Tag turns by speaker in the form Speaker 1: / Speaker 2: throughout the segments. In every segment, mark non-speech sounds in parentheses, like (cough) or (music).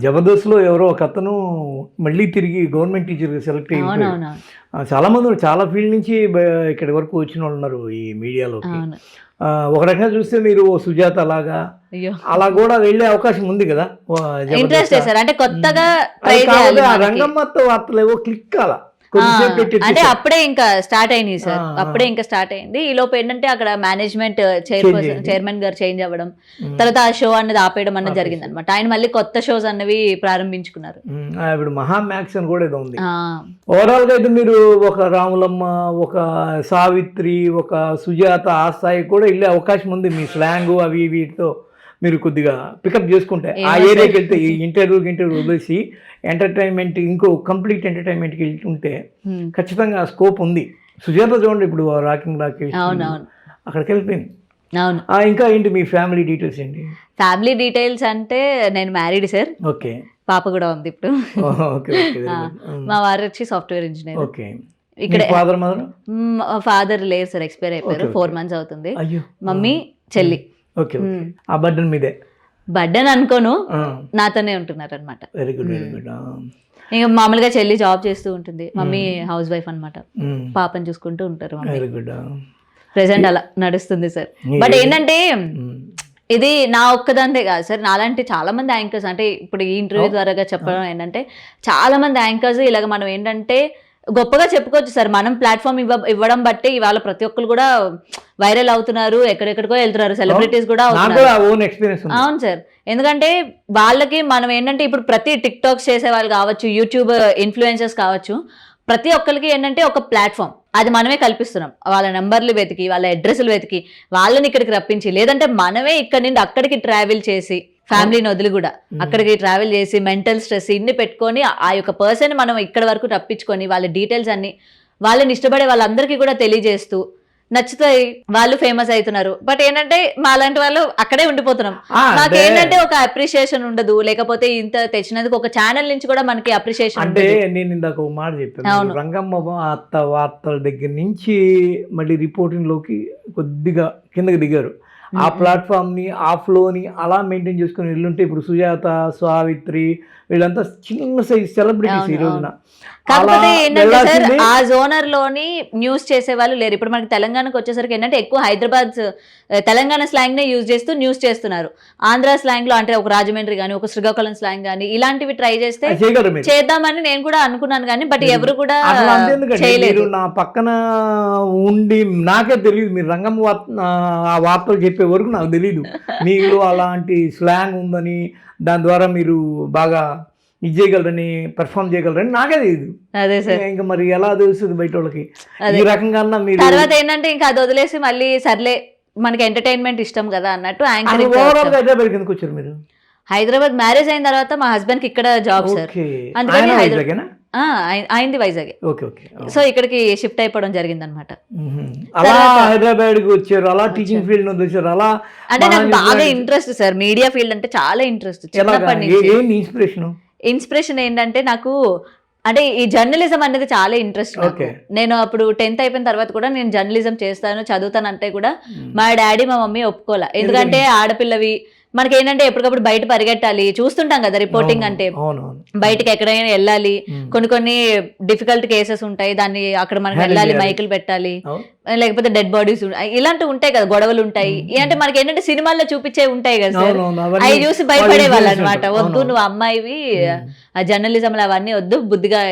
Speaker 1: జబర్దస్త్లో ఎవరో ఒక అతను మళ్ళీ తిరిగి గవర్నమెంట్ టీచర్ సెలెక్ట్ అయ్యి
Speaker 2: అవునవును
Speaker 1: చాలా మంది ఉన్నారు. చాలా ఫీల్డ్ నుంచి ఇక్కడి వరకు వచ్చిన వాళ్ళు ఉన్నారు ఈ ఆ, ఒక రకంగా చూస్తే మీరు సుజాత లాగా
Speaker 2: అయ్యో
Speaker 1: అలా కూడా వెళ్ళే అవకాశం ఉంది కదా.
Speaker 2: ఇంట్రెస్ట్ అంటే కొత్తగా మనకి.
Speaker 1: రంగమ్మతో వార్తలు ఏవో క్లిక్ అలా
Speaker 2: అంటే. అప్పుడే ఇంకా స్టార్ట్ అయినాయి సార్. అప్పుడే ఇంకా స్టార్ట్ అయింది ఈ లోపు ఏంటంటే అక్కడ మేనేజ్మెంట్ చైర్పర్సన్
Speaker 1: అయింది.
Speaker 2: చైర్మన్ గారు చేంజ్ అవ్వడం. తర్వాత ఆ షో అన్నది ఆపేయడం అన్నది. జరిగింది అనమాట ఆయన మళ్ళీ కొత్త షోస్ అన్నవి ప్రారంభించుకున్నారు
Speaker 1: ఇప్పుడు మహా మ్యాక్స్ అని కూడా ఏదో ఉంది ఓవరాల్గా అయితే మీరు ఒక రాములమ్మ ఒక సావిత్రి ఒక సుజాత ఆ కూడా వెళ్ళే అవకాశం ఉంది మీ స్లాంగ్ అవి వీటితో మీరు కొద్దిగా పికప్ చేసుకుంటే ఆ ఏరియాకి. వెళ్తే ఈ ఇంటర్వ్యూకి ఇంటర్వ్యూ వదిలేసి ఎంటర్టైన్మెంట్ ఇంకో కంప్లీట్ ఎంటర్టైన్మెంట్కి వెళ్తుంటే ఖచ్చితంగా స్కోప్ ఉంది. సుజాత చూడండి ఇప్పుడు రాకింగ్ రాకేష్ అక్కడికి వెళ్ళిపోయింది.
Speaker 2: అవును.
Speaker 1: ఇంకా ఏంటి మీ ఫ్యామిలీ డీటెయిల్స్ ఏంటి?
Speaker 2: ఫ్యామిలీ డీటెయిల్స్ అంటే నేను మ్యారీడ్ సార్
Speaker 1: ఓకే.
Speaker 2: పాప కూడా ఉంది ఇప్పుడు.
Speaker 1: ఓకే ఓకే (laughs)
Speaker 2: ఆ, మా వారు వచ్చి సాఫ్ట్వేర్ ఇంజనీర్
Speaker 1: ఓకే.
Speaker 2: ఇక్కడ
Speaker 1: ఫాదర్ మదర్
Speaker 2: ఫాదర్ లేరు సార్ ఎక్స్పైర్ అయిపోయారు. ఫోర్. మంత్స్ అవుతుంది. మమ్మీ చెల్లి.
Speaker 1: ఓకే ఆ బర్డన్ మీదే?
Speaker 2: బర్డన్ అనుకోను. నాతోనే ఉంటున్నారు అనమాట
Speaker 1: వెరీ గుడ్ వెరీ గుడ్
Speaker 2: ఇంకా మామూలుగా చెల్లి జాబ్ చేస్తూ ఉంటుంది. మమ్మీ హౌస్ వైఫ్ అన్నమాట. పాపని చూసుకుంటూ ఉంటారు
Speaker 1: వెరీ గుడ్
Speaker 2: ప్రెసెంట్ అలా నడుస్తుంది సార్. బట్ ఏంటంటే ఇది నా ఒక్కదంతే కాదు సార్. నాలాంటి చాలా మంది యాంకర్స్ అంటే ఇప్పుడు ఈ ఇంటర్వ్యూ ద్వారాగా చెప్పడం ఏంటంటే చాలా మంది యాంకర్స్ ఇలాగ మనం ఏంటంటే గొప్పగా చెప్పుకోవచ్చు సార్. మనం ప్లాట్ఫామ్ ఇవ్వ ఇవ్వడం బట్టి ఇవాళ ప్రతి ఒక్కరు కూడా వైరల్ అవుతున్నారు ఎక్కడెక్కడికో వెళ్తున్నారు సెలబ్రిటీస్ కూడా అవును. సార్. ఎందుకంటే వాళ్ళకి మనం ఏంటంటే ఇప్పుడు ప్రతి టిక్ టాక్స్ చేసే వాళ్ళు కావచ్చు యూట్యూబ్ ఇన్ఫ్లుయెన్సర్స్ కావచ్చు ప్రతి ఒక్కరికి ఏంటంటే ఒక ప్లాట్ఫామ్ అది మనమే కల్పిస్తున్నాం. వాళ్ళ నెంబర్లు వెతికి వాళ్ళ అడ్రస్లు వెతికి వాళ్ళని ఇక్కడికి రప్పించి లేదంటే మనమే ఇక్కడ నుండి అక్కడికి ట్రావెల్ చేసి ఫ్యామిలీని వదిలి కూడా. అక్కడికి ట్రావెల్ చేసి మెంటల్ స్ట్రెస్ ఇన్ని పెట్టుకొని ఆ యొక్క పర్సన్ మనం ఇక్కడ వరకు రప్పించుకొని వాళ్ళ డీటెయిల్స్ అన్ని వాళ్ళని ఇష్టపడే వాళ్ళందరికీ కూడా తెలియజేస్తూ నచ్చుతాయి వాళ్ళు ఫేమస్ అవుతున్నారు. బట్ ఏంటంటే మా లాంటి వాళ్ళు అక్కడే ఉండిపోతున్నాం.
Speaker 1: ఆ,
Speaker 2: మాకు
Speaker 1: అంటే-
Speaker 2: ఏంటంటే ఒక అప్రిషియేషన్ ఉండదు. లేకపోతే ఇంత తెచ్చినందుకు ఒక ఛానల్ నుంచి కూడా మనకి అప్రిషియేషన్
Speaker 1: అంటే నేను ఇందాక ఒక మాట చెప్పాను. రంగమ్మ అత్త వార్తల దగ్గర నుంచి మళ్ళీ రిపోర్టింగ్లోకి కొద్దిగా కిందకి దిగారు. ఆ ప్లాట్ఫామ్ని ఆ ఫ్లోని అలా మెయింటైన్ చేసుకుని వెళ్ళుంటే ఇప్పుడు సుజాత సావిత్రి వీళ్ళంతా చిన్న సైజ్ సెలబ్రిటీస్ ఈ రోజున.
Speaker 2: కాకపోతే ఏంటంటే సార్ ఆ జోనర్లోని న్యూస్ చేసే వాళ్ళు లేరు. ఇప్పుడు మనకి తెలంగాణకు వచ్చేసరికి ఏంటంటే ఎక్కువ హైదరాబాద్ తెలంగాణ స్లాంగ్ నే యూజ్ చేస్తూ న్యూస్ చేస్తున్నారు. ఆంధ్ర స్లాంగ్లో అంటే ఒక రాజమండ్రి కానీ ఒక శ్రీకాకుళం స్లాంగ్ కానీ ఇలాంటివి ట్రై చేస్తే
Speaker 1: మీరు.
Speaker 2: చేద్దామని నేను కూడా అనుకున్నాను కానీ బట్ ఎవరు కూడా చేయలేదు
Speaker 1: మీరు నా పక్కన ఉండి నాకే తెలియదు మీరు రంగం ఆ వార్తలు చెప్పే వరకు నాకు తెలియదు (laughs) మీలో అలాంటి స్లాంగ్ ఉందని దాని ద్వారా మీరు బాగా ఇది చేయగలరని పెర్ఫామ్ చేయగలరని నాకే తెలియదు
Speaker 2: అదే సార్.
Speaker 1: ఇంకా మరి ఎలా తెలుస్తుంది బయట వాళ్ళకి. ఈ రకంగా మీరు
Speaker 2: తర్వాత ఏంటంటే ఇంకా అది వదిలేసి మళ్ళీ సర్లే మనకి ఎంటర్టైన్మెంట్ ఇష్టం కదా అన్నట్టు యాంకరింగ్
Speaker 1: హైదరాబాద్ మీరు?
Speaker 2: హైదరాబాద్ మ్యారేజ్ అయిన తర్వాత మా హస్బెండ్కి ఇక్కడ జాబ్ సార్ అందుకని
Speaker 1: ఆయన
Speaker 2: హైదరా-
Speaker 1: వైజాగేనా?
Speaker 2: ఆ, అయి- అయింది వైజాగ్. సో ఇక్కడికి షిఫ్ట్ అయిపోవడం జరిగింది అనమాట.
Speaker 1: అలా హైదరాబాద్కి వచ్చారు అలా టీచింగ్ ఫీల్డ్ నుంచి వచ్చారు అలా
Speaker 2: అంటే నాకు బాగా ఇంట్రెస్ట్ సార్ మీడియా ఫీల్డ్ అంటే చాలా ఇంట్రెస్ట్? చిన్నప్పటి నుంచి.
Speaker 1: ఇన్స్పిరేషన్
Speaker 2: ఏంటంటే నాకు అంటే ఈ జర్నలిజం అనేది చాలా ఇంట్రెస్ట్. నేను అప్పుడు టెన్త్ అయిపోయిన తర్వాత కూడా నేను జర్నలిజం చేస్తాను చదువుతాను అంటే కూడా మా డాడీ మా మమ్మీ ఒప్పుకోలే ఎందుకంటే ఆడపిల్లవి మనకి ఏంటంటే ఎప్పటికప్పుడు బయట పరిగెట్టాలి చూస్తుంటాం కదా రిపోర్టింగ్ అంటే బయటకి ఎక్కడైనా వెళ్ళాలి. కొన్ని కొన్ని డిఫికల్ట్ కేసెస్ ఉంటాయి దాన్ని అక్కడ మనకి వెళ్ళాలి. మైకులు పెట్టాలి. లేకపోతే డెడ్ బాడీస్ ఇలాంటివి ఉంటాయి కదా గొడవలు ఉంటాయి. అంటే మనకి ఏంటంటే సినిమాల్లో చూపించే ఉంటాయి కదా సార్ అవి చూసి భయపడే వాళ్ళు అనమాట. వద్దు. నువ్వు అమ్మాయివి
Speaker 1: మ్మ్.
Speaker 2: ఆ జర్నలిజం అవన్నీ వద్దు బుద్ధిగా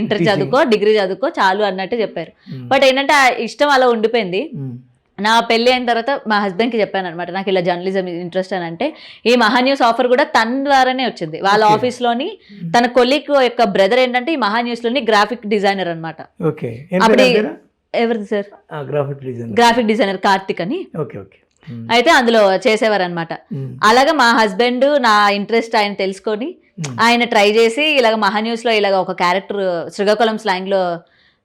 Speaker 2: ఇంటర్. (laughs) చదువుకో డిగ్రీ చదువుకో చాలు అన్నట్టు చెప్పారు. బట్ ఏంటంటే ఆ ఇష్టం అలా ఉండిపోయింది. నా పెళ్ళి అయిన తర్వాత మా హస్బెండ్కి చెప్పాను అనమాట నాకు ఇలా జర్నలిజం ఇంట్రెస్ట్ అని అంటే ఈ మహా న్యూస్ ఆఫర్ కూడా తన ద్వారానే వచ్చింది వాళ్ళ
Speaker 1: Okay.
Speaker 2: ఆఫీస్లోని తన కొలీగ్ యొక్క బ్రదర్ ఏంటంటే ఈ మహా న్యూస్లోని గ్రాఫిక్ డిజైనర్ అనమాట అప్పుడు? ఎవరిది sir
Speaker 1: graphic design
Speaker 2: graphic designer Karthik అని
Speaker 1: ఓకే ఓకే మ్మ్.
Speaker 2: అయితే అందులో చేసేవారు అనమాట. అలాగా మా హస్బెండ్ నా ఇంట్రెస్ట్ ఆయన తెలుసుకొని. ఆయన ట్రై చేసి ఇలాగ మహా న్యూస్లో ఇలాగ ఒక క్యారెక్టర్ శ్రీకాకుళం స్లాంగ్లో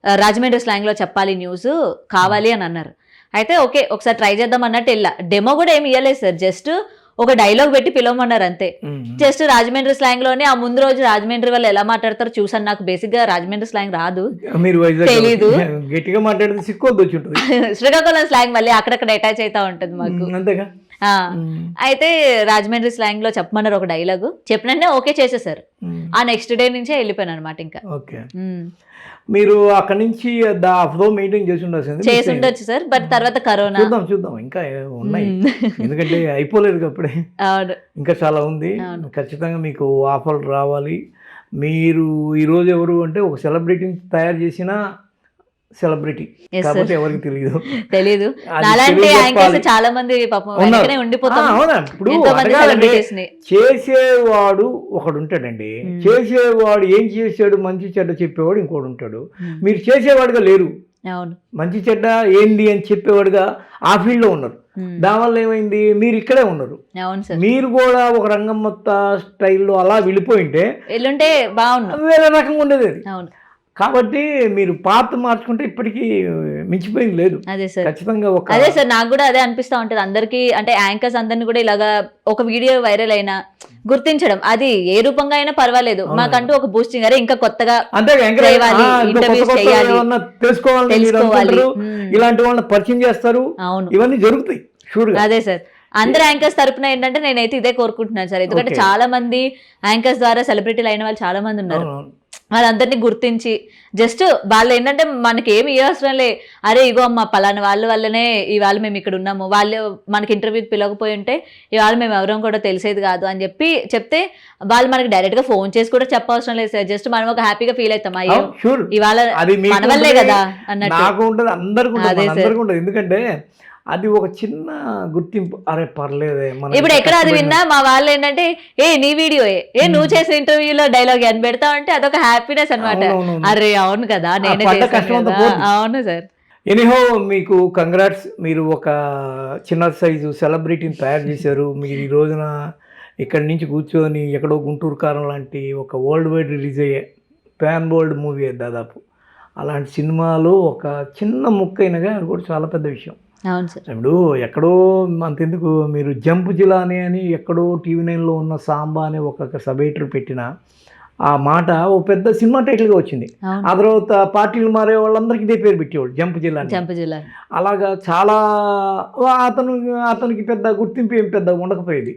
Speaker 2: ఆ, రాజమండ్రి స్లాంగ్లో చెప్పాలి న్యూస్ కావాలి అని అన్నారు అయితే ఓకే ఒకసారి ట్రై చేద్దాం అన్నట్టు వెళ్ళా. డెమో కూడా ఏమి ఇవ్వలేదు సార్. జస్ట్ ఒక డైలాగ్ పెట్టి పిలవమన్నారు అంతే. జస్ట్ రాజమండ్రి స్లాంగ్లోనే ఆ ముందు రోజు రాజమండ్రి వాళ్ళు ఎలా మాట్లాడతారో చూసాను నాకు బేసిక్గా రాజమండ్రి స్లాంగ్ రాదు. తెలీదు.
Speaker 1: గట్టిగా మాట్లాడితే (laughs)
Speaker 2: శ్రీకాకుళం స్లాంగ్ మళ్ళీ అక్కడక్కడ అటాచ్ అవుతా ఉంటుంది మాకు.
Speaker 1: అంతేగా?
Speaker 2: అయితే రాజమండ్రి స్లాంగ్లో చెప్పమన్నారు ఒక డైలాగ్. చెప్పినట్టే ఓకే చేసేసారు. ఆ నెక్స్ట్ డే నుంచే వెళ్ళిపోయాను అనమాట ఇంకా.
Speaker 1: ఓకే. మీరు అక్కడి నుంచి మెయింటైన్ చేసి ఉండాల్సింది
Speaker 2: చేసి ఉండొచ్చు సార్ బట్ తర్వాత కరోనా.
Speaker 1: చూద్దాం చూద్దాం. ఇంకా ఉన్నాయి. ఎందుకంటే అయిపోలేదు అప్పుడే
Speaker 2: అవును.
Speaker 1: ఇంకా చాలా ఉంది. ఖచ్చితంగా మీకు ఆఫర్లు రావాలి. మీరు ఈరోజు ఎవరు అంటే ఒక సెలబ్రిటీని తయారు చేసిన సెలబ్రిటీ కాబట్టి. ఎవరికి తెలియదు
Speaker 2: తెలీదు.
Speaker 1: అది
Speaker 2: అలాంటి. యాంకర్స్ చాలా మంది పాపం
Speaker 1: ఉన్నారు. ఇప్పుడు చేసేవాడు ఒకడు ఉంటాడండి. చేసేవాడు ఏం చేసాడు మంచి చెడ్డ చెప్పేవాడు ఇంకోడు ఉంటాడు. మీరు చేసేవాడుగా లేరు.
Speaker 2: అవును.
Speaker 1: మంచి చెడ్డ ఏంది అని చెప్పేవాడుగా ఆ ఫీల్డ్లో ఉన్నారు.
Speaker 2: ఉమ్.
Speaker 1: దానివల్ల ఏమైంది? మీరు ఇక్కడే ఉన్నారు. మీరు కూడా ఒక రంగమ్మత్త స్టైల్లో అలా వెళ్ళిపోయింటే
Speaker 2: ఎల్లుంటే బాగున్నాం.
Speaker 1: వేరే రకంగా ఉండేది
Speaker 2: అవును.
Speaker 1: కాబట్టి మీరు పాత మార్చుకుంటే ఇప్పటికీ మించిపోయింది లేదు.
Speaker 2: అదే సార్.
Speaker 1: ఖచ్చితంగా ఒక
Speaker 2: అదే సార్ నాకు కూడా అదే అనిపిస్తా ఉంటది. అందరికి అంటే యాంకర్స్ అందరిని కూడా ఇలాగా ఒక వీడియో వైరల్ అయినా గుర్తించడం అది ఏ రూపంగా అయినా పర్వాలేదు. మాకంటూ ఒక బూస్టింగ్ అరే ఇంకా కొత్తగా తెలుసుకోవాలి.
Speaker 1: ఇలాంటి వాళ్ళని పరిచయం చేస్తారు.
Speaker 2: అవును.
Speaker 1: ఇవన్నీ జరుగుతాయి
Speaker 2: అదే సార్. అందరు యాంకర్స్ తరపున ఏంటంటే నేనైతే ఇదే కోరుకుంటున్నాను సార్. ఎందుకంటే. చాలా మంది యాంకర్స్ ద్వారా సెలబ్రిటీలు అయిన వాళ్ళు చాలా మంది ఉన్నారు. వాళ్ళందరినీ గుర్తించి జస్ట్ వాళ్ళు ఏంటంటే మనకి ఏమి ఇవ్వవసరం లే. అరే ఇగో అమ్మ పలానా వాళ్ళ వల్లనే ఇవాళ మేము ఇక్కడ ఉన్నాము. వాళ్ళు మనకి ఇంటర్వ్యూ పిలవకపోయి ఉంటే ఇవాళ మేము ఎవరం కూడా తెలిసేది కాదు అని చెప్పి చెప్తే వాళ్ళు మనకి డైరెక్ట్గా ఫోన్ చేసి కూడా చెప్పవసరం లేదు సార్. జస్ట్ మనం ఒక హ్యాపీగా ఫీల్ అవుతాం. అయ్యో
Speaker 1: షూర్
Speaker 2: ఇవాళ మన వల్లే కదా అన్నట్టు. అదే సార్.
Speaker 1: ఎందుకంటే అది ఒక చిన్న గుర్తింపు. అరే పర్లేదే మనం
Speaker 2: ఇప్పుడు ఎక్కడ అది విన్నా మా వాళ్ళు ఏంటంటే ఏ నీ వీడియో ఏ నువ్వు చేసే ఇంటర్వ్యూలో డైలాగ్ అని పెడతా అంటే అదొక హ్యాపీనెస్
Speaker 1: అవునవును.
Speaker 2: అరే అవును కదా నేనే. అవును సార్.
Speaker 1: ఎనీహో మీకు కంగ్రాట్స్ మీరు ఒక చిన్న సైజు సెలబ్రిటీని తయారు (laughs) చేశారు. మీరు ఈ రోజున ఇక్కడి నుంచి కూర్చొని ఎక్కడో గుంటూరు కారం లాంటి ఒక వరల్డ్ వైడ్ రిలీజ్ అయ్యే ప్యాన్ వరల్డ్ మూవీ దాదాపు. అలాంటి సినిమాలో ఒక చిన్న ముక్క అయినగా అది కూడా చాలా పెద్ద విషయం.
Speaker 2: అవును సార్.
Speaker 1: ఇప్పుడు ఎక్కడో అంతెందుకు మీరు జంప్ జిలాని అని ఎక్కడో టీవీ నైన్లో ఉన్న సాంబా అనే ఒక సబ్ ఎడిటర్ పెట్టిన ఆ మాట ఓ పెద్ద సినిమా టైటిల్గా వచ్చింది. ఆ తర్వాత పార్టీలు మారే వాళ్ళందరికీ ఇదే పేరు పెట్టేవాళ్ళు జంప్ జిల్లా అని.
Speaker 2: చంప జిల్లా
Speaker 1: అలాగా చాలా అతను అతనికి పెద్ద గుర్తింపు ఏం పెద్ద ఉండకపోయేది.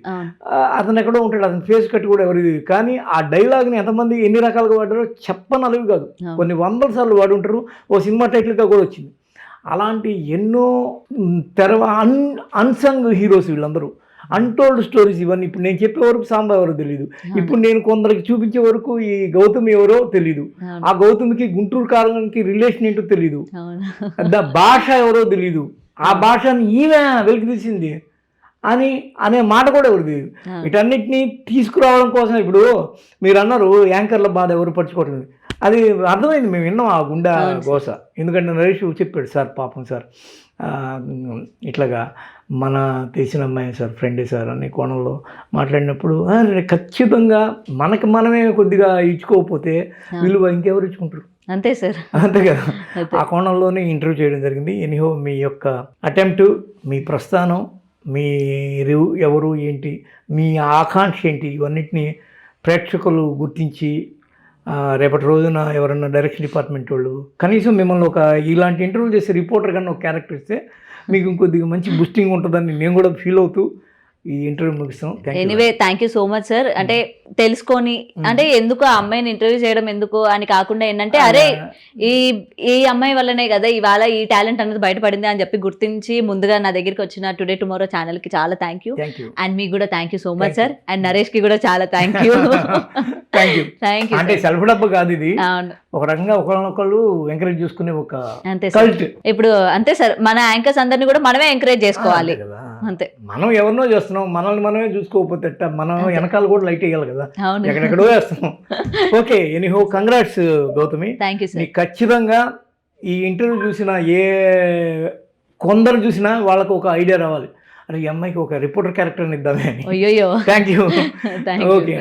Speaker 1: అతను ఎక్కడో ఉంటాడు అతని ఫేస్ కట్ కూడా ఎవరికి తెలియదు కానీ ఆ డైలాగ్ని ఎంతమంది ఎన్ని రకాలుగా వాడారో చెప్పనలవి కాదు. కొన్ని వందల సార్లు వాడి ఉంటారు ఓ సినిమా టైటిల్గా కూడా వచ్చింది. అలాంటి ఎన్నో తెరవ అన్ అన్సంగ్ హీరోస్ వీళ్ళందరూ. అన్టోల్డ్ స్టోరీస్ ఇవన్నీ. ఇప్పుడు నేను చెప్పే వరకు సాంబా ఎవరో తెలియదు ఇప్పుడు నేను కొందరికి చూపించే వరకు ఈ గౌతమ్ ఎవరో తెలియదు ఆ గౌతమ్కి గుంటూరు కాలానికి రిలేషన్ ఏంటో తెలియదు ద భాష ఎవరో తెలియదు ఆ భాషని ఈమె వెలికి తీసింది అని అనే మాట కూడా ఎవరు తెలియదు. వీటన్నిటిని తీసుకురావడం కోసం ఇప్పుడు మీరు అన్నారు యాంకర్ల బాధ ఎవరు పట్టుకోవడం లేదు. అది అర్థమైంది మేము విన్నాం ఆ గుండె గోస. ఎందుకంటే నరేష్ చెప్పాడు సార్ పాపం సార్ ఇట్లాగా మన తెలిసిన అమ్మాయి సార్ ఫ్రెండే సార్ అనే కోణంలో మాట్లాడినప్పుడు "ఆ, రే, ఖచ్చితంగా మనకి మనమే కొద్దిగా ఇచ్చుకోకపోతే విలువ ఇంకెవరు ఇచ్చుకుంటారు?
Speaker 2: అంతే సార్.
Speaker 1: అంతే కదా. ఆ కోణంలోనే ఇంటర్వ్యూ చేయడం జరిగింది. ఎనీహో మీ యొక్క అటెంప్ట్ మీ ప్రస్థానం మీరు ఎవరు ఏంటి మీ ఆకాంక్ష ఏంటి ఇవన్నిటిని ప్రేక్షకులు గుర్తించి రేపటి రోజున ఎవరన్నా డైరెక్షన్ డిపార్ట్మెంట్ వాళ్ళు కనీసం మిమ్మల్ని ఒక ఇలాంటి ఇంటర్వ్యూ చేసే రిపోర్టర్ కన్నా ఒక క్యారెక్టర్ ఇస్తే మీకు ఇంకొద్దిగా మంచి బూస్టింగ్ ఉంటుందని నేను కూడా ఫీల్ అవుతూ ఈ interview ముగిస్తాం.
Speaker 2: Anyway thank you so much sir అంటే తెలుసుకొని అంటే ఎందుకు ఆ అమ్మాయిని ఇంటర్వ్యూ చేయడం ఎందుకు అని కాకుండా ఏంటంటే అరే ఈ ఈ అమ్మాయి వల్లనే కదా ఇవాళ ఈ టాలెంట్ అనేది బయటపడింది అని చెప్పి గుర్తించి ముందుగా నా దగ్గరికి వచ్చిన టుడే టుమారో ఛానల్కి చాలా థ్యాంక్ యూ అండ్ మీకు కూడా thank you so much sir and నరేష్కి కూడా చాలా thank you
Speaker 1: thank you
Speaker 2: thank you
Speaker 1: అంటే సెల్ఫ్ డబ్బు కాదు ఇది.
Speaker 2: అవును.
Speaker 1: ఒక రకంగా ఒకళ్ళనొకళ్ళు ఎంకరేజ్ చేసుకునే ఒక
Speaker 2: అంతే సార్.
Speaker 1: కల్ట్
Speaker 2: ఇప్పుడు అంతే సార్ మన యాంకర్స్ అందరిని కూడా మనమే ఎంకరేజ్ చేసుకోవాలి.
Speaker 1: కదా.
Speaker 2: అంతే.
Speaker 1: మనం ఎవరినో చేస్తున్నాం మనల్ని మనమే చూసుకోకపోతే ఎట్టా? మనం వెనకాల కూడా లైట్ వేయాలి కదా.
Speaker 2: అవును.
Speaker 1: ఎక్కడెక్కడో వేస్తున్నాం. (laughs) Okay anyhow congrats Gautami.
Speaker 2: Thank you sir
Speaker 1: నీకు ఖచ్చితంగా ఈ ఇంటర్వ్యూ చూసిన ఏ కొందరు చూసినా వాళ్ళకు ఒక ఐడియా రావాలి. అరే ఈ అమ్మాయికి ఒక రిపోర్టర్ క్యారెక్టర్ని ఇద్దామే అని.
Speaker 2: అయ్యోయ్యో.
Speaker 1: Thank you
Speaker 2: thank you
Speaker 1: okay